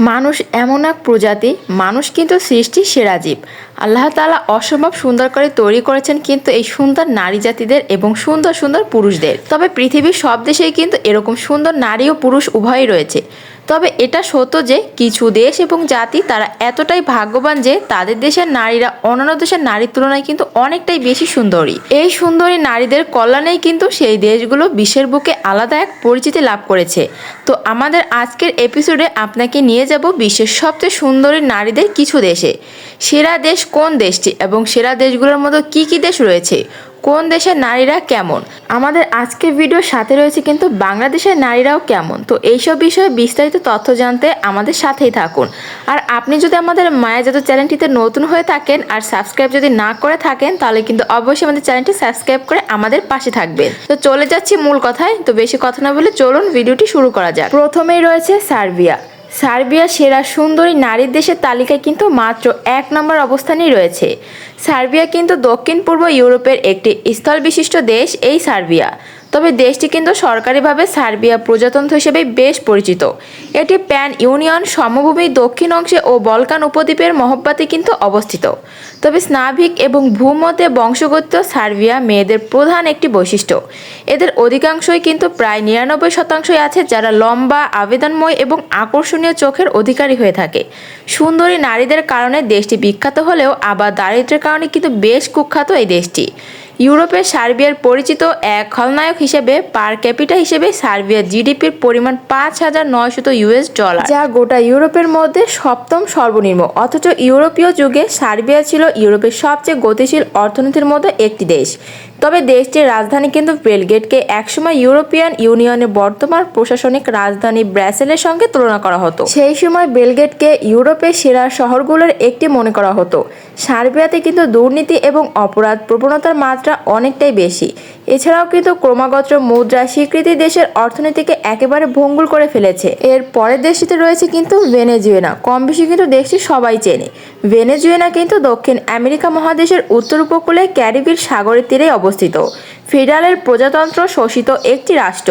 মানুষ এমন এক প্রজাতি মানুষ কিন্তু সৃষ্টির সেরা জীব। আল্লাহ তালা অসম্ভব সুন্দর করে তৈরি করেছেন কিন্তু এই সুন্দর নারী জাতিদের এবং সুন্দর সুন্দর পুরুষদের। তবে পৃথিবীর সব দেশেই কিন্তু এরকম সুন্দর নারী ও পুরুষ উভয়ই রয়েছে। তবে এটা সত্য যে কিছু দেশ এবং জাতি তারা এতটাই ভাগ্যবান যে তাদের দেশের নারীরা অন্যান্য দেশের নারীর তুলনায় কিন্তু অনেকটাই বেশি সুন্দরী। এই সুন্দরী নারীদের কল্যাণেই কিন্তু সেই দেশগুলো বিশ্বের বুকে আলাদা এক পরিচিতি লাভ করেছে। তো আমাদের আজকের এপিসোডে আপনাকে নিয়ে যাব বিশ্বের সবচেয়ে সুন্দরী নারীদের কিছু দেশে। সেরা দেশ কোন দেশটি এবং সেরা দেশগুলোর মতো কি কি দেশ রয়েছে? কোন দেশের নারীরা কেমন? আমাদের আজকের ভিডিওর সাথে রয়েছে কিন্তু বাংলাদেশের নারীরাও কেমন? তো এইসব বিষয়ে বিস্তারিত তথ্য জানতে আমাদের সাথেই থাকুন। আর আপনি যদি আমাদের মায়াজাত চ্যানেলটিতে নতুন হয়ে থাকেন আর সাবস্ক্রাইব যদি না করে থাকেন, তাহলে কিন্তু অবশ্যই আমাদের চ্যানেলটি সাবস্ক্রাইব করে আমাদের পাশে থাকবেন। তো চলে যাচ্ছি মূল কথায়। তো বেশি কথা না বলে চলুন ভিডিওটি শুরু করা যাক। প্রথমেই রয়েছে সার্বিয়া। সার্বিয়া সেরা সুন্দরী নারীর দেশের তালিকায় কিন্তু মাত্র এক নম্বর অবস্থানেই রয়েছে। সার্বিয়া কিন্তু দক্ষিণ পূর্ব ইউরোপের একটি স্থল বিশিষ্ট দেশ এই সার্বিয়া। তবে দেশটি কিন্তু সরকারিভাবে সার্বিয়া প্রজাতন্ত্র হিসেবে বেশ পরিচিত। এটি প্যান ইউনিয়ন সমভূমির দক্ষিণ অংশে ও বলকান উপদ্বীপের মহব্বাতে কিন্তু অবস্থিত। তবে স্নাভিক এবং ভূমতে বংশগত সার্বিয়া মেয়েদের প্রধান একটি বৈশিষ্ট্য। এদের অধিকাংশই কিন্তু প্রায় নিরানব্বই শতাংশই আছে যারা লম্বা, আবেদনময় এবং আকর্ষণীয় চোখের অধিকারী হয়ে থাকে। সুন্দরী নারীদের কারণে দেশটি বিখ্যাত হলেও আবার দারিদ্র্যের কারণে কিন্তু বেশ কুখ্যাত এই দেশটি। ইউরোপের সার্বিয়ার পরিচিত এক খলনায়ক হিসেবে পার ক্যাপিটা হিসেবে সার্বিয়ার জিডিপির পরিমাণ পাঁচ হাজার নয়শত ইউএস ডলার। যা গোটা ইউরোপের মধ্যে সপ্তম সর্বনিম্ন। অথচ ইউরোপীয় যুগে সার্বিয়া ছিল ইউরোপের সবচেয়ে গতিশীল অর্থনীতির মধ্যে একটি দেশ। তবে দেশটির রাজধানী কিন্তু বেলগেটকে একসময় ইউরোপিয়ান ইউনিয়নের বর্তমান প্রশাসনিক রাজধানী ব্রাসেলের সঙ্গে তুলনা করা হতো। সেই সময় বেলগেটকে ইউরোপের সেরা শহরগুলোর একটি মনে করা হতো। সার্বিয়াতে কিন্তু দুর্নীতি এবং অপরাধ প্রবণতার মাত্রা অনেকটাই বেশি। এছাড়াও কিন্তু ক্রমাগত মুদ্রা স্বীকৃতি দেশের অর্থনীতিকে একেবারে ভঙ্গুল করে ফেলেছে। এর পরের দেশটিতে রয়েছে কিন্তু ভেনেজুয়েনা কম বেশি কিন্তু দেশটি সবাই চেনে। ভেনেজুয়েনা কিন্তু দক্ষিণ আমেরিকা মহাদেশের উত্তর উপকূলে ক্যারিবির সাগরের তীরে অবস্থিত। ফেডারেল প্রজাতন্ত্র শোষিত একটি রাষ্ট্র।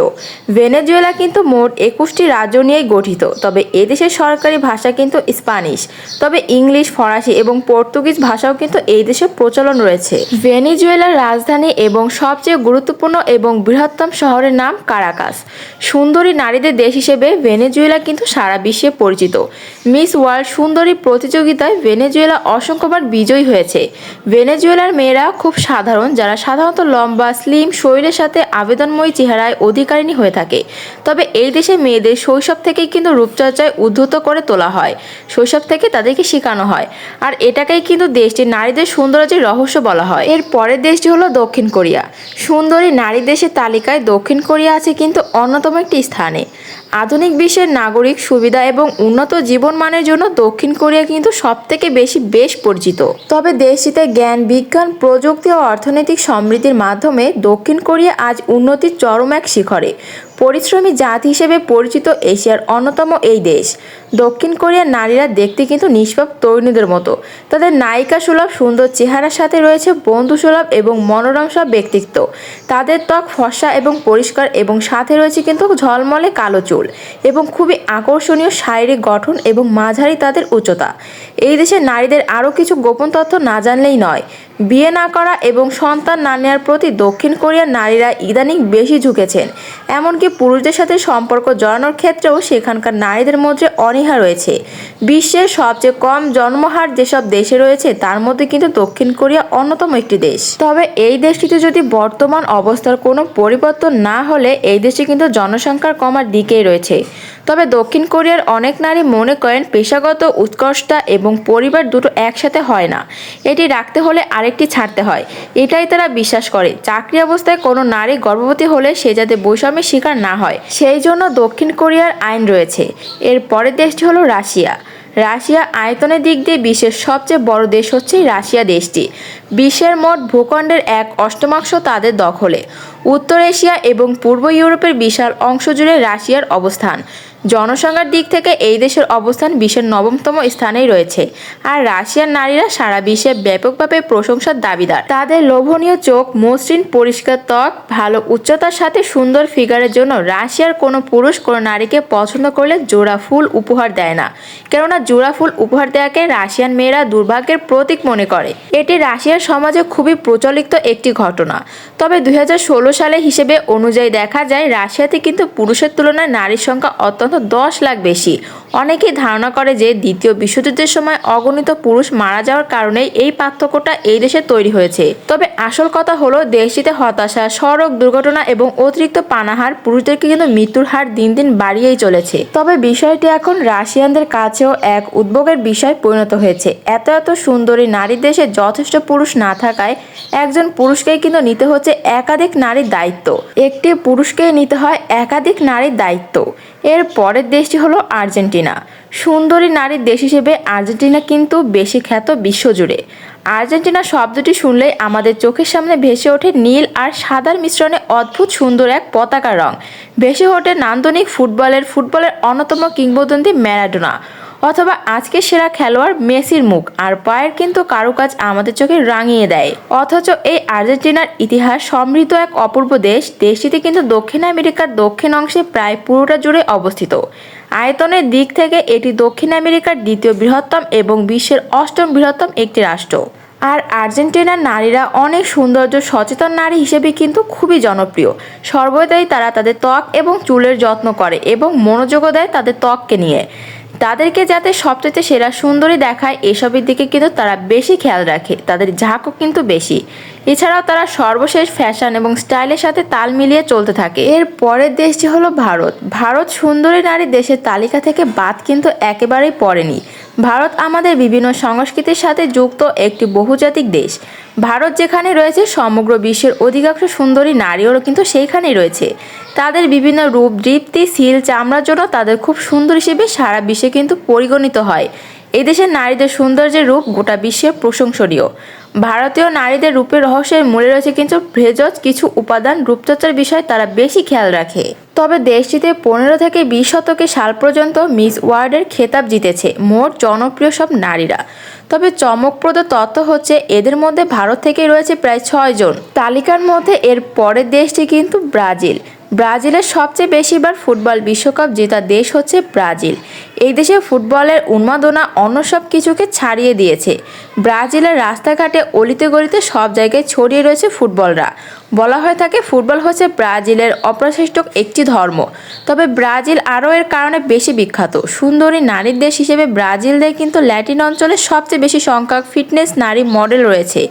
ভেনেজুয়েলা কিন্তু মোট একুশটি রাজ্য নিয়েই গঠিত, তবে এদেশের সরকারি ভাষা কিন্তু স্প্যানিশ। তবে ইংলিশ, ফরাসি এবং পর্তুগিজ ভাষাও কিন্তু এই দেশে প্রচলন রয়েছে। ভেনেজুয়েলার রাজধানী এবং সবচেয়ে গুরুত্বপূর্ণ এবং বৃহত্তম শহরের নাম কারাকাস। সুন্দরী নারীদের দেশ হিসেবে ভেনেজুয়েলা কিন্তু সারা বিশ্বে পরিচিত। মিস ওয়ার্ল্ড সুন্দরী প্রতিযোগিতায় ভেনেজুয়েলা অসংখ্যবার বিজয়ী হয়েছে। ভেনেজুয়েলার মেয়েরা খুব সাধারণ, যারা সাধারণত লম্বা স্লিম শরীরের সাথে আবেদনময়ী চেহারায় অধিকারিণী হয়ে থাকে। তবে এই দেশে মেয়েদের শৈশব থেকেই কিন্তু রূপচর্চায় উদ্ধত করে তোলা হয়। শৈশব থেকে তাদেরকে শেখানো হয়। আর এটাকেই কিন্তু দেশটির নারীদের সৌন্দর্যের রহস্য বলা হয়। এর পরের দেশটি হলো দক্ষিণ কোরিয়া। সুন্দরী নারী দেশের তালিকায় দক্ষিণ কোরিয়া আছে কিন্তু অন্যতম একটি স্থানে। আধুনিক বিশ্বের নাগরিক সুবিধা এবং উন্নত জীবনমানের জন্য দক্ষিণ কোরিয়া কিন্তু সবথেকে বেশি বেশ পরিচিত। তবে দেশটিতে জ্ঞান, বিজ্ঞান, প্রযুক্তি ও অর্থনৈতিক সমৃদ্ধির মাধ্যমে দক্ষিণ কোরিয়া আজ উন্নতির চরম এক শিখরে। পরিশ্রমী জাতি হিসেবে পরিচিত এশিয়ার অন্যতম এই দেশ। দক্ষিণ কোরিয়ার নারীরা দেখতে কিন্তু নিষ্পাপ তরুণীদের মতো। তাদের নায়িকা সুলভ, সুন্দর চেহারার সাথে রয়েছে বন্ধু সুলভ এবং মনোরম সব ব্যক্তিত্ব। তাদের ত্বক ফর্সা এবং পরিষ্কার এবং সাথে রয়েছে কিন্তু ঝলমলে কালো চুল এবং খুবই আকর্ষণীয় শারীরিক গঠন এবং মাঝারি তাদের উচ্চতা। এই দেশের নারীদের আরও কিছু গোপন তথ্য না জানলেই নয়। বিয়ে না করা এবং সন্তান না নেওয়ার প্রতি দক্ষিণ কোরিয়ার নারীরা ইদানিং বেশি ঝুঁকেছেন। এমনকি পুরুষদের সাথে সম্পর্ক জড়ানোর ক্ষেত্রেও সেখানকার নারীদের মধ্যে অনীহা রয়েছে। বিশ্বের সবচেয়ে কম জন্মহার যেসব দেশে রয়েছে, তার মধ্যে কিন্তু দক্ষিণ কোরিয়া অন্যতম একটি দেশ। তবে এই দেশটিতে যদি বর্তমান অবস্থার কোনো পরিবর্তন না হলে, এই দেশে কিন্তু জনসংখ্যার কমার দিকেই রয়েছে। তবে দক্ষিণ কোরিয়ার অনেক নারী মনে করেন পেশাগত উৎকর্ষতা এবং পরিবার দুটো একসাথে হয় না। এটি রাখতে হলে আরেকটি ছাড়তে হয়। এটাই তারা বিশ্বাস করে। চাকরি অবস্থায় কোনো নারী গর্ভবতী হলে সে যাতে বৈষম্যের শিকার না হয়। সেই জন্য দক্ষিণ কোরিয়ার আইন রয়েছে। এর পরের দেশটি হলো রাশিয়া। রাশিয়া আয়তনের দিক দিয়ে বিশ্বের সবচেয়ে বড় দেশ হচ্ছে রাশিয়া দেশটি। বিশ্বের মোট ভূখণ্ডের এক অষ্টমাংশ তাদের দখলে। উত্তর এশিয়া এবং পূর্ব ইউরোপের বিশাল অংশ জুড়ে রাশিয়ার অবস্থান। জনসংখ্যার দিক থেকে এই দেশের অবস্থান বিশ্বের নবমতম স্থানেই রয়েছে। আর রাশিয়ার নারীরা সারা বিশ্বে ব্যাপকভাবে প্রশংসার দাবিদার। তাদের লোভনীয় চোখ, মসৃণ, পরিষ্কার ত্বক, ভালো উচ্চতার সাথে সুন্দর ফিগারের জন্য রাশিয়ার কোনো পুরুষ, কোনো নারীকে পছন্দ করলে জোড়া ফুল উপহার দেয় না। কেননা জোড়া ফুল উপহার দেওয়াকে রাশিয়ান মেয়েরা দুর্ভাগ্যের প্রতীক মনে করে। এটি রাশিয়ার সমাজে খুবই প্রচলিত একটি ঘটনা। তবে দুই সালে হিসেবে অনুযায়ী দেখা যায়, রাশিয়াতে কিন্তু পুরুষের তুলনায় নারীর সংখ্যা অত্যন্ত দশ লাখ বেশি। অনেকেই ধারণা করে যে দ্বিতীয় বিশ্বযুদ্ধের সময় অগণিত পুরুষ মারা যাওয়ার কারণে এই পার্থক্যটা এই দেশে তৈরি হয়েছে। তবে আসল কথা হলো, দেশটিতে হতাশা, সড়ক দুর্ঘটনা এবং অতিরিক্ত পানাহার পুরুষদেরকে কিন্তু মৃত্যুর হার দিন দিন বাড়িয়েই চলেছে। তবে বিষয়টি এখন রাশিয়ানদের কাছেও এক উদ্বেগের বিষয় পরিণত হয়েছে। এত এত সুন্দরী নারীর দেশে যথেষ্ট পুরুষ না থাকায় একজন পুরুষকেই কিন্তু নিতে হচ্ছে একাধিক নারীর দায়িত্ব। একটি পুরুষকেই নিতে হয় একাধিক নারীর দায়িত্ব। এর পরের দেশটি হলো আর্জেন্টিনা। সুন্দরী নারীর দেশ হিসেবে আর্জেন্টিনা কিন্তু বেশি খ্যাত বিশ্বজুড়ে। আর্জেন্টিনা শব্দটি শুনলেই আমাদের চোখের সামনে ভেসে ওঠে নীল আর সাদার মিশ্রণে অদ্ভুত সুন্দর এক পতাকা রং। ভেসে ওঠে নান্দনিক ফুটবলের ফুটবলের অন্যতম কিংবদন্তি ম্যারাডোনা। অথবা আজকে সেরা খেলোয়াড় মেসির মুখ, আর পায়ের কিন্তু কারুকাজ আমাদের চোখে রাঙিয়ে দেয়। অথচ এই আর্জেন্টিনার ইতিহাস সমৃদ্ধ এক অপূর্ব দেশ, দেশটিতে কিন্তু দক্ষিণ আমেরিকার দক্ষিণ অংশে প্রায় পুরোটা জুড়ে অবস্থিত। আয়তনের দিক থেকে এটি দক্ষিণ আমেরিকার দ্বিতীয় বৃহত্তম এবং বিশ্বের অষ্টম বৃহত্তম একটি রাষ্ট্র। আর আর্জেন্টিনার নারীরা অনেক সৌন্দর্য সচেতন নারী হিসেবে কিন্তু খুবই জনপ্রিয়। সর্বদাই তারা তাদের ত্বক এবং চুলের যত্ন করে এবং মনোযোগও দেয় তাদের ত্বককে নিয়ে। তাদেরকে যাতে সবচেয়ে সেরা সুন্দরী দেখায় এসবের দিকে কিন্তু তারা বেশি খেয়াল রাখে, তাদের ঝাঁকও কিন্তু বেশি। এছাড়াও তারা সর্বশেষ ফ্যাশন এবং স্টাইলের সাথে তাল মিলিয়ে চলতে থাকে। এর পরের দেশটি হলো ভারত। ভারত সুন্দরী নারী দেশের তালিকা থেকে বাদ কিন্তু একেবারেই পড়েনি। ভারত আমাদের বিভিন্ন সংস্কৃতির সাথে যুক্ত একটি বহুজাতিক দেশ। ভারত যেখানে রয়েছে, সমগ্র বিশ্বের অধিকাংশ সুন্দরী নারীও কিন্তু সেইখানেই রয়েছে। তাদের বিভিন্ন রূপ, দৃপ্তি শিল চামড়ার জন্য তাদের খুব সুন্দর হিসেবে সারা বিশ্বে কিন্তু পরিগণিত হয়। এই দেশের নারীদের সৌন্দর্যের রূপ গোটা বিশ্বে প্রশংসনীয়। ভারতীয় নারীদের রূপের রহস্যের মূলে রয়েছে কিন্তু ভেষজ কিছু উপাদান রূপচর্চার বিষয় তারা বেশি খেয়াল রাখে। তবে দেশটিতে পনেরো থেকে বিশ শতকে সাল পর্যন্ত মিস ওয়ার্ল্ডের খেতাব জিতেছে মোট জনপ্রিয় সব নারীরা। তবে চমকপ্রদ তথ্য হচ্ছে এদের মধ্যে ভারত থেকে রয়েছে প্রায় ছয় জন। তালিকার মধ্যে এর পরের দেশটি কিন্তু ব্রাজিল। ব্রাজিলের সবচেয়ে বেশিবার ফুটবল বিশ্বকাপ জেতা দেশ হচ্ছে ব্রাজিল। এই দেশে ফুটবলের উন্মাদনা অন্য সব কিছুকে ছাড়িয়ে দিয়েছে। ব্রাজিলের রাস্তাঘাটে অলিতে গলিতে সব জায়গায় ছড়িয়ে রয়েছে ফুটবলরা। বলা হয়ে থাকে, ফুটবল হচ্ছে ব্রাজিলের অপ্রশিষ্ট একটি ধর্ম। তবে ব্রাজিল আরও এর কারণে বেশি বিখ্যাত। সুন্দরী নারীর দেশ হিসেবে ব্রাজিলদের কিন্তু ল্যাটিন অঞ্চলে সবচেয়ে বেশি সংখ্যক ফিটনেস নারী মডেল রয়েছে।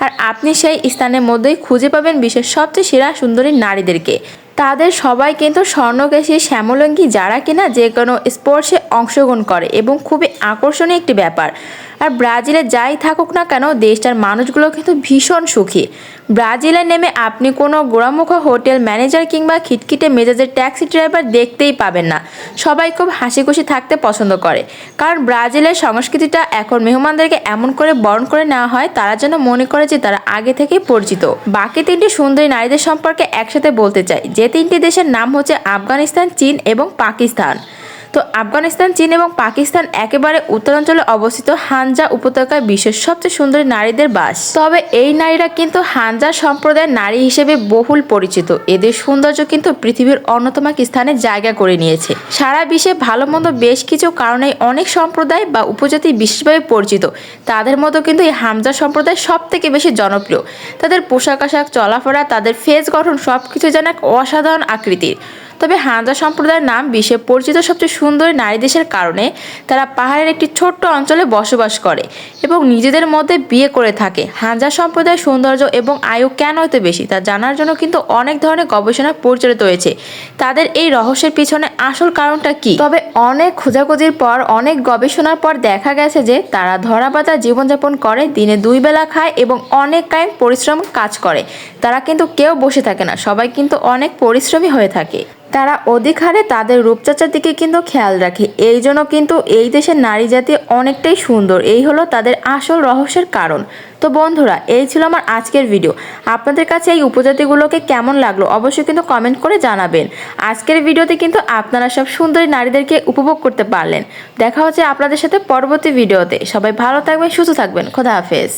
আর আপনি সেই স্থানের মধ্যেই খুঁজে পাবেন বিশ্বের সবচেয়ে সেরা সুন্দরী নারীদেরকে। তাদের সবাই কিন্তু স্বর্ণকেশী শ্যামলঙ্গী যারা কিনা যে কোনো স্পোর্টসে অংশগ্রহণ করে এবং খুবই আকর্ষণীয় একটি ব্যাপার। আর ব্রাজিলে যাই থাকুক না কেন, দেশটার মানুষগুলো কিন্তু ভীষণ সুখী। ব্রাজিলে নেমে আপনি কোনো গোড়ামুখ হোটেল ম্যানেজার কিংবা খিটখিটে মেজাজের ট্যাক্সি ড্রাইভার দেখতেই পাবেন না। সবাই খুব হাসি খুশি থাকতে পছন্দ করে। কারণ ব্রাজিলের সংস্কৃতিটা এখন মেহমানদেরকে এমন করে বরণ করে নেওয়া হয়, তারা যেন মনে করে যে তারা আগে থেকেই পরিচিত। বাকি তিনটি সুন্দরী নারীদের সম্পর্কে একসাথে বলতে চাই। যে তিনটি দেশের নাম হচ্ছে আফগানিস্তান, চীন এবং পাকিস্তান। তো আফগানিস্তান, চীন এবং পাকিস্তান একেবারে উত্তরাঞ্চলে অবস্থিত হানজা উপত্যকায় বিশ্বের সবচেয়ে সুন্দরী নারীদের বাস। তবে এই নারীরা কিন্তু হানজা সম্প্রদায়ের নারী হিসেবে বহুল পরিচিত। এদের সৌন্দর্য কিন্তু পৃথিবীর অন্যতম এক স্থানে জায়গা করে নিয়েছে। সারা বিশ্বে ভালো মন্দ বেশ কিছু কারণে অনেক সম্প্রদায় বা উপজাতি বিশেষভাবে পরিচিত। তাদের মতো কিন্তু এই হামজা সম্প্রদায় সব থেকে বেশি জনপ্রিয়। তাদের পোশাক আশাক, চলাফেরা, তাদের ফেস গঠন সব কিছু যেন এক অসাধারণ আকৃতির। তবে হানজা সম্প্রদায়ের নাম বিশ্বে পরিচিত সবচেয়ে সুন্দর নারী দেশের কারণে তারা পাহাড়ের একটি ছোট্ট অঞ্চলে বসবাস করে এবং নিজেদের মধ্যে বিয়ে করে থাকে। হানজা সম্প্রদায়ের সৌন্দর্য এবং আয়ু কেন এত বেশি তা জানার জন্য কিন্তু অনেক ধরনের গবেষণা পরিচালিত হয়েছে। তাদের এই রহস্যের পিছনে আসল কারণটা কি? তবে অনেক খোঁজাখুঁজির পর, অনেক গবেষণার পর দেখা গেছে যে তারা ধরাবাধা জীবনযাপন করে, দিনে দুই বেলা খায় এবং অনেক কায়েম পরিশ্রম কাজ করে। তারা কিন্তু কেউ বসে থাকে না, সবাই কিন্তু অনেক পরিশ্রমী হয়ে থাকে। তারা অধিক হারে তাদের রূপচর্চার দিকে কিন্তু খেয়াল রাখে। এই জন্য কিন্তু এই দেশের নারী জাতি অনেকটাই সুন্দর। এই হলো তাদের আসল রহস্যের কারণ। তো বন্ধুরা, এই ছিল আমার আজকের ভিডিও। আপনাদের কাছে এই উপজাতিগুলোকে কেমন লাগল অবশ্যই কিন্তু কমেন্ট করে জানাবেন। আজকের ভিডিওতে কিন্তু আপনারা সব সুন্দরী নারীদেরকে উপভোগ করতে পারলেন। দেখা হচ্ছে আপনাদের সাথে পরবর্তী ভিডিওতে। সবাই ভালো থাকবেন, সুস্থ থাকবেন। খোদা হাফেজ।